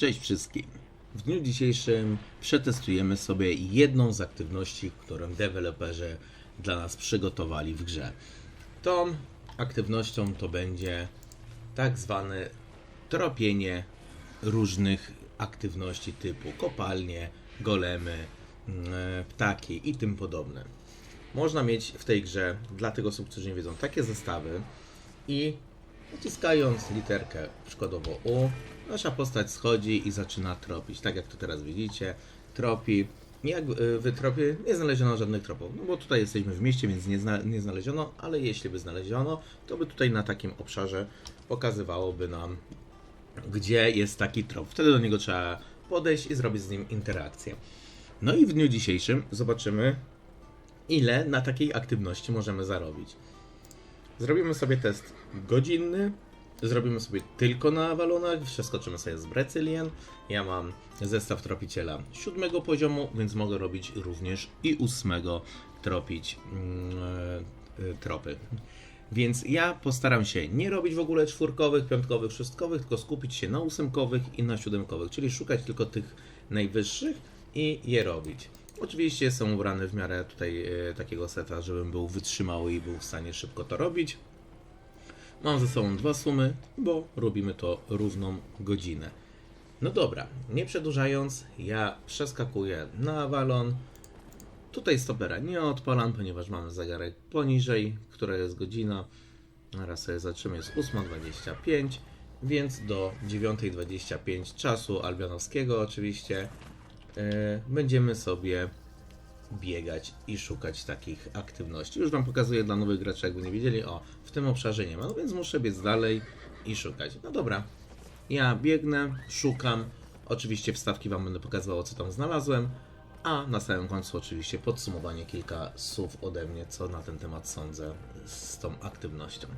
Cześć wszystkim. W dniu dzisiejszym przetestujemy sobie jedną z aktywności, którą deweloperzy dla nas przygotowali w grze. Tą aktywnością to będzie tak zwane tropienie różnych aktywności typu kopalnie, golemy, mm, ptaki i tym podobne. Można mieć w tej grze, dla tych osób, którzy nie wiedzą, takie zestawy i naciskając literkę przykładowo U, nasza postać schodzi i zaczyna tropić. Tak jak to teraz widzicie, tropi. Jak y, wytropi, nie znaleziono żadnych tropów. No bo tutaj jesteśmy w mieście, więc nie, zna, nie znaleziono, ale jeśli by znaleziono, to by tutaj na takim obszarze pokazywałoby nam, gdzie jest taki trop. Wtedy do niego trzeba podejść i zrobić z nim interakcję. No i w dniu dzisiejszym zobaczymy, ile na takiej aktywności możemy zarobić. Zrobimy sobie test godzinny. Zrobimy sobie tylko na awalonach. Przeskoczymy sobie z Brecylien. Ja mam zestaw tropiciela siódmego poziomu, więc mogę robić również i ósmego tropić e, tropy. Więc ja postaram się nie robić w ogóle czwórkowych, piątkowych, szóstkowych, tylko skupić się na ósemkowych i na siódemkowych, czyli szukać tylko tych najwyższych i je robić. Oczywiście jestem ubrany w miarę tutaj e, takiego seta, żebym był wytrzymały i był w stanie szybko to robić. Mam ze sobą dwa sumy, bo robimy to równą godzinę. No dobra, nie przedłużając, ja przeskakuję na Avalon. Tutaj stopera nie odpalam, ponieważ mamy zegarek poniżej, która jest godzina. Teraz sobie zatrzymy, jest 8.25, więc do 9.25 czasu albianowskiego oczywiście e, będziemy sobie biegać i szukać takich aktywności. Już Wam pokazuję dla nowych graczy, jakby nie wiedzieli, o, w tym obszarze nie ma, no więc muszę biec dalej i szukać. No dobra, ja biegnę, szukam, oczywiście wstawki Wam będę pokazywał, co tam znalazłem, a na samym końcu oczywiście podsumowanie kilka słów ode mnie, co na ten temat sądzę z tą aktywnością.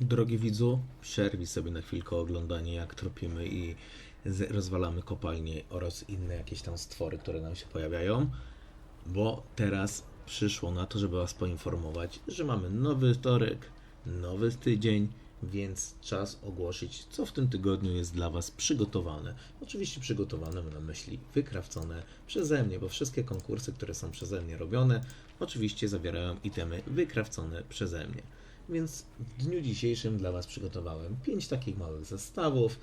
Drogi widzu, przerwij sobie na chwilkę oglądanie, jak tropimy i rozwalamy kopalnie oraz inne jakieś tam stwory, które nam się pojawiają, bo teraz przyszło na to, żeby Was poinformować, że mamy nowy wtorek, nowy tydzień, więc czas ogłosić, co w tym tygodniu jest dla Was przygotowane. Oczywiście przygotowane mam na myśli wykrawcone przeze mnie, bo wszystkie konkursy, które są przeze mnie robione, oczywiście zawierają itemy wykrawcone przeze mnie. Więc w dniu dzisiejszym dla Was przygotowałem 5 takich małych zestawów.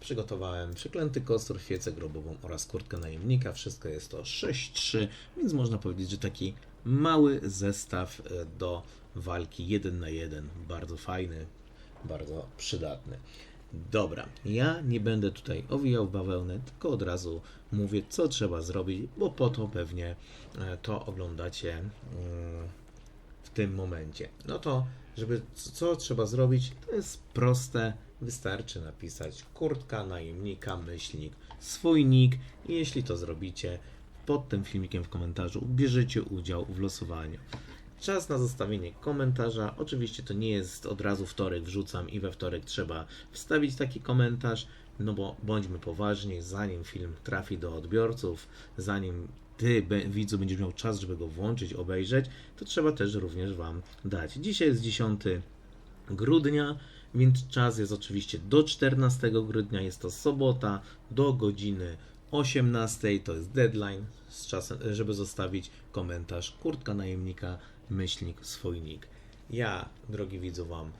Przygotowałem przeklęty kostur, świecę grobową oraz kurtkę najemnika. Wszystko jest to 6-3, więc można powiedzieć, że taki mały zestaw e, do walki 1 na 1. Bardzo fajny, bardzo przydatny. Dobra, ja nie będę tutaj owijał bawełnę, tylko od razu mówię, co trzeba zrobić, bo po to pewnie e, to oglądacie mm, w tym momencie. No to, żeby co, co trzeba zrobić, to jest proste. Wystarczy napisać kurtka najemnika, myślnik, swój nick i jeśli to zrobicie, pod tym filmikiem w komentarzu bierzecie udział w losowaniu. Czas na zostawienie komentarza. Oczywiście to nie jest od razu wtorek wrzucam i we wtorek trzeba wstawić taki komentarz, no bo bądźmy poważni, zanim film trafi do odbiorców, zanim ty, widzu, będziesz miał czas, żeby go włączyć, obejrzeć, to trzeba też również Wam dać. Dzisiaj jest 10 grudnia, więc czas jest oczywiście do 14 grudnia, jest to sobota, do godziny 18, to jest deadline, z czasem, żeby zostawić komentarz kurtka najemnika, myślnik, swój nick. Ja, drogi widzu, Wam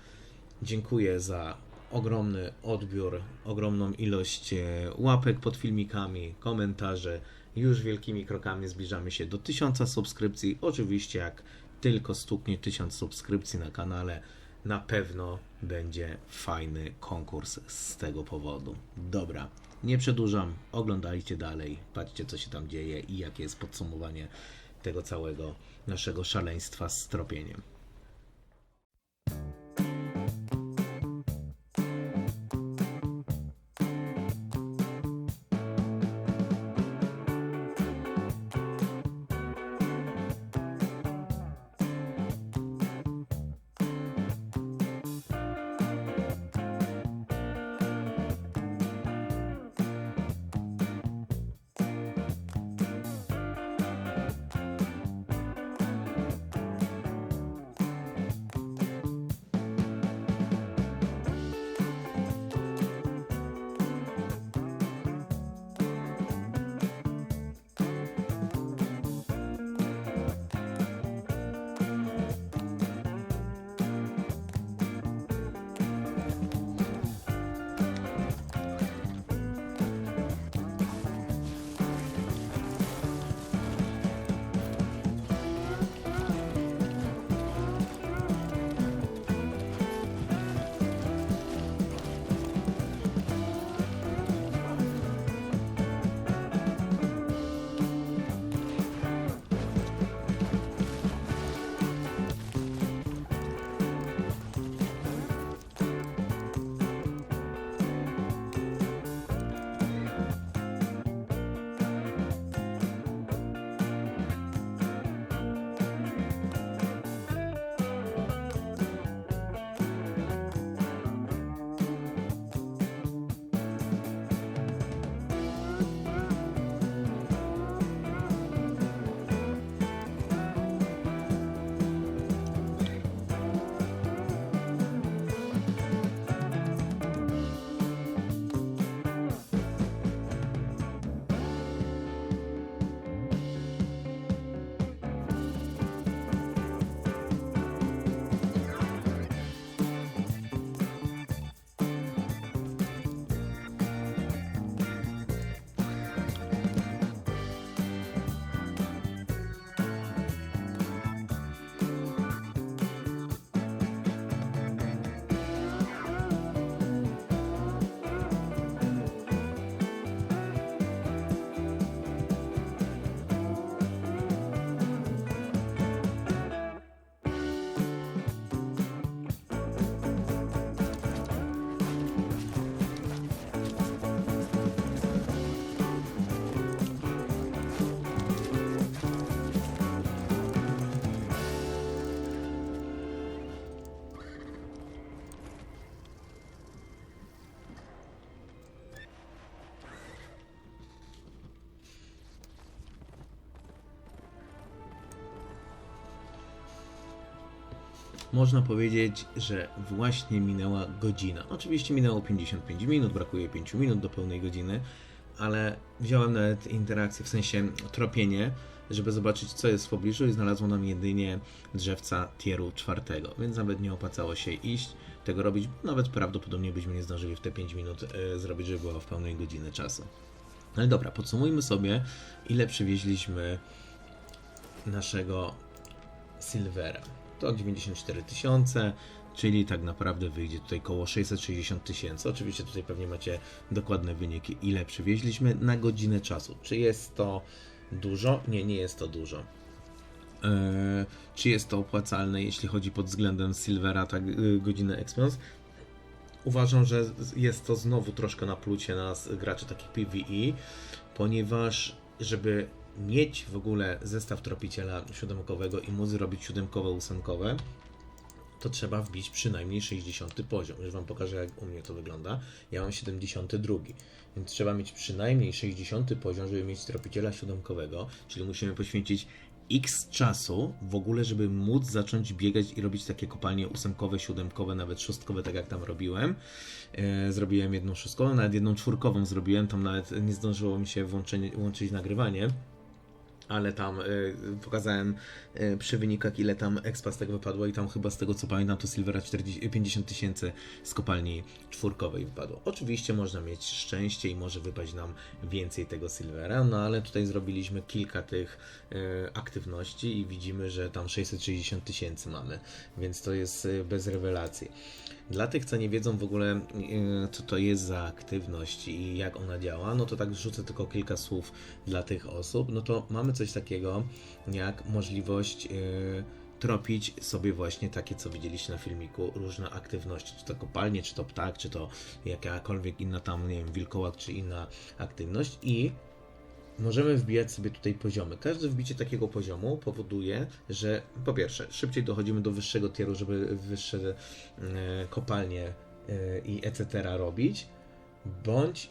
dziękuję za ogromny odbiór, ogromną ilość e, łapek pod filmikami, komentarzy. Już wielkimi krokami zbliżamy się do 1000 subskrypcji. Oczywiście, jak tylko stuknie 1000 subskrypcji na kanale, na pewno będzie fajny konkurs z tego powodu. Dobra, nie przedłużam, oglądajcie dalej, patrzcie co się tam dzieje i jakie jest podsumowanie tego całego naszego szaleństwa z tropieniem. Można powiedzieć, że właśnie minęła godzina. Oczywiście minęło 55 minut, brakuje 5 minut do pełnej godziny, ale wziąłem nawet interakcję, w sensie tropienie, żeby zobaczyć co jest w pobliżu i znalazło nam jedynie drzewca tieru czwartego, więc nawet nie opłacało się iść, tego robić, nawet prawdopodobnie byśmy nie zdążyli w te 5 minut e, zrobić, żeby było w pełnej godziny czasu. Ale dobra, podsumujmy sobie, ile przywieźliśmy naszego Silvera. To 94 tysiące, czyli tak naprawdę wyjdzie tutaj około 660 tysięcy. Oczywiście tutaj pewnie macie dokładne wyniki, ile przywieźliśmy na godzinę czasu. Czy jest to dużo? Nie, nie jest to dużo. Eee, czy jest to opłacalne, jeśli chodzi pod względem Silvera, tak, y, godzinę Expense? Uważam, że jest to znowu troszkę na plucie nas graczy takich PvE, ponieważ żeby mieć w ogóle zestaw tropiciela siódemkowego i móc zrobić siódemkowe, ósemkowe, to trzeba wbić przynajmniej 60 poziom. Już Wam pokażę, jak u mnie to wygląda. Ja mam 72, więc trzeba mieć przynajmniej 60 poziom, żeby mieć tropiciela siódemkowego, czyli musimy poświęcić x czasu w ogóle, żeby móc zacząć biegać i robić takie kopalnie ósemkowe, siódemkowe, nawet szóstkowe, tak jak tam robiłem. E, zrobiłem jedną szóstkową, nawet jedną czwórkową zrobiłem, tam nawet nie zdążyło mi się włączenie, łączyć nagrywanie ale tam y, pokazałem y, przy wynikach, ile tam expa tego wypadło i tam chyba z tego co pamiętam to Silvera 40, 50 tysięcy z kopalni czwórkowej wypadło. Oczywiście można mieć szczęście i może wypaść nam więcej tego Silvera, no ale tutaj zrobiliśmy kilka tych y, aktywności i widzimy, że tam 660 tysięcy mamy, więc to jest y, bez rewelacji. Dla tych, co nie wiedzą w ogóle, y, co to jest za aktywność i jak ona działa, no to tak rzucę tylko kilka słów dla tych osób. No to mamy coś takiego jak możliwość y, tropić sobie właśnie takie, co widzieliście na filmiku, różne aktywności, czy to kopalnie, czy to ptak, czy to jakakolwiek inna tam, nie wiem, wilkołak, czy inna aktywność i możemy wbijać sobie tutaj poziomy. Każde wbicie takiego poziomu powoduje, że po pierwsze szybciej dochodzimy do wyższego tieru, żeby wyższe e, kopalnie e, i etc. robić, bądź,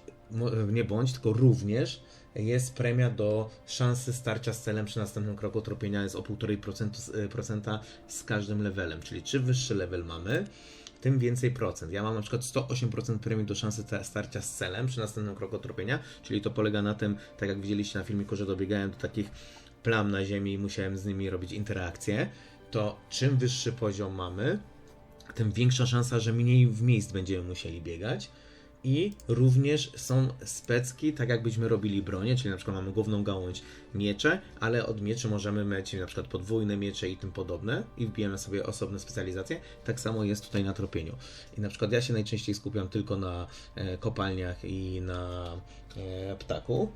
nie bądź, tylko również jest premia do szansy starcia z celem przy następnym kroku tropienia jest o 1,5% e, z każdym levelem, czyli czym wyższy level mamy, tym więcej procent. Ja mam na przykład 108% premii do szansy ta- starcia z celem przy następnym kroku tropienia, czyli to polega na tym, tak jak widzieliście na filmiku, że dobiegałem do takich plam na ziemi i musiałem z nimi robić interakcje, to czym wyższy poziom mamy, tym większa szansa, że mniej w miejsc będziemy musieli biegać. I również są specki, tak jakbyśmy robili bronię, czyli na przykład mamy główną gałąź miecze, ale od mieczy możemy mieć na przykład podwójne miecze i tym podobne i wbijemy sobie osobne specjalizacje. Tak samo jest tutaj na tropieniu. I na przykład ja się najczęściej skupiam tylko na e, kopalniach i na e, ptaku.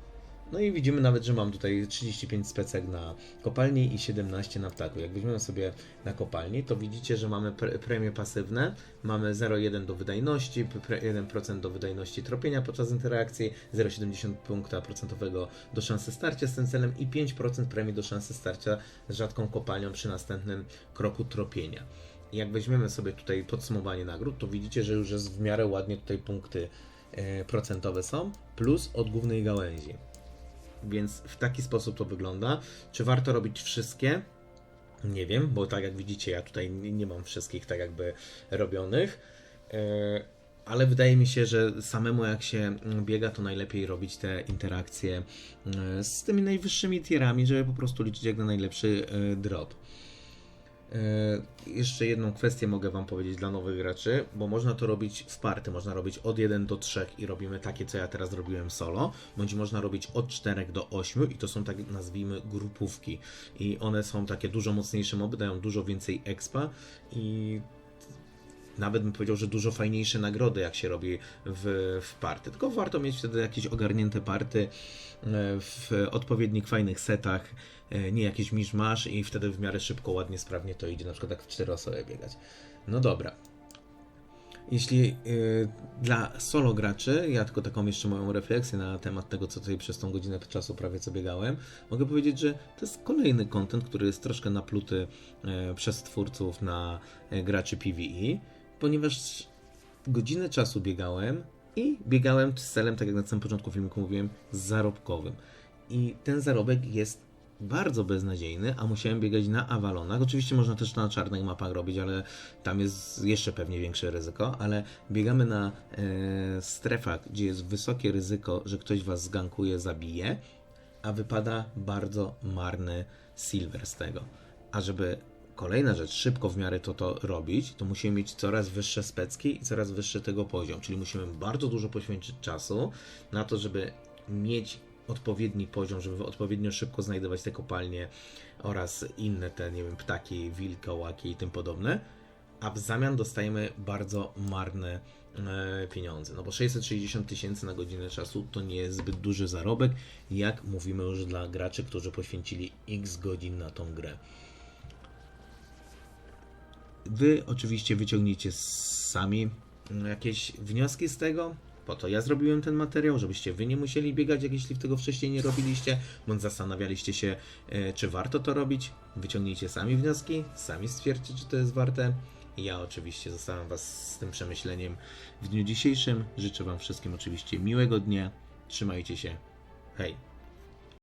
No i widzimy nawet, że mam tutaj 35 specek na kopalni i 17 na ptaku. Jak weźmiemy sobie na kopalni, to widzicie, że mamy pre premie pasywne, mamy 0,1 do wydajności, pre- 1% do wydajności tropienia podczas interakcji, 0,70 punkta procentowego do szansy starcia z tym celem i 5% premii do szansy starcia z rzadką kopalnią przy następnym kroku tropienia. Jak weźmiemy sobie tutaj podsumowanie nagród, to widzicie, że już jest w miarę ładnie tutaj punkty e, procentowe są, plus od głównej gałęzi. Więc w taki sposób to wygląda. Czy warto robić wszystkie? Nie wiem, bo tak jak widzicie, ja tutaj nie mam wszystkich tak jakby robionych. E, Ale wydaje mi się, że samemu jak się biega, to najlepiej robić te interakcje e, z tymi najwyższymi tierami, żeby po prostu liczyć jak na najlepszy e, drop. E, Jeszcze jedną kwestię mogę Wam powiedzieć dla nowych graczy, bo można to robić w party, można robić od 1 do 3 i robimy takie, co ja teraz robiłem solo, bądź można robić od 4 do 8 i to są tak nazwijmy grupówki. I one są takie dużo mocniejsze moby, dają dużo więcej expa i nawet bym powiedział, że dużo fajniejsze nagrody, jak się robi w, w party. Tylko warto mieć wtedy jakieś ogarnięte party e, w odpowiednich fajnych setach, e, nie jakiś miszmasz i wtedy w miarę szybko, ładnie, sprawnie to idzie, na przykład tak w 4 osoby biegać. No dobra. Jeśli y, dla solo graczy, ja tylko taką jeszcze moją refleksję na temat tego, co tutaj przez tą godzinę czasu prawie co biegałem, mogę powiedzieć, że to jest kolejny content, który jest troszkę napluty e, przez twórców na e, graczy PvE, ponieważ godzinę czasu biegałem i biegałem z celem, tak jak na samym początku filmiku mówiłem, zarobkowym. I ten zarobek jest bardzo beznadziejny, a musiałem biegać na Avalonach. Oczywiście można też na czarnych mapach robić, ale tam jest jeszcze pewnie większe ryzyko, ale biegamy na e, strefach, gdzie jest wysokie ryzyko, że ktoś was zgankuje, zabije, a wypada bardzo marny silver z tego. A żeby kolejna rzecz, szybko w miarę to to robić, to musimy mieć coraz wyższe specki i coraz wyższy tego poziom, czyli musimy bardzo dużo poświęcić czasu na to, żeby mieć odpowiedni poziom, żeby odpowiednio szybko znajdować te kopalnie oraz inne te, nie wiem, ptaki, wilkołaki i tym podobne, a w zamian dostajemy bardzo marne e, pieniądze. No bo 660 tysięcy na godzinę czasu to nie jest zbyt duży zarobek, jak mówimy już dla graczy, którzy poświęcili x godzin na tą grę. Wy oczywiście wyciągniecie sami jakieś wnioski z tego. Po to ja zrobiłem ten materiał, żebyście wy nie musieli biegać, jak jeśli tego wcześniej nie robiliście, bądź zastanawialiście się, e, czy warto to robić. Wyciągnijcie sami wnioski, sami stwierdźcie, czy to jest warte. Ja oczywiście zostawiam Was z tym przemyśleniem w dniu dzisiejszym. Życzę Wam wszystkim oczywiście miłego dnia. Trzymajcie się. Hej!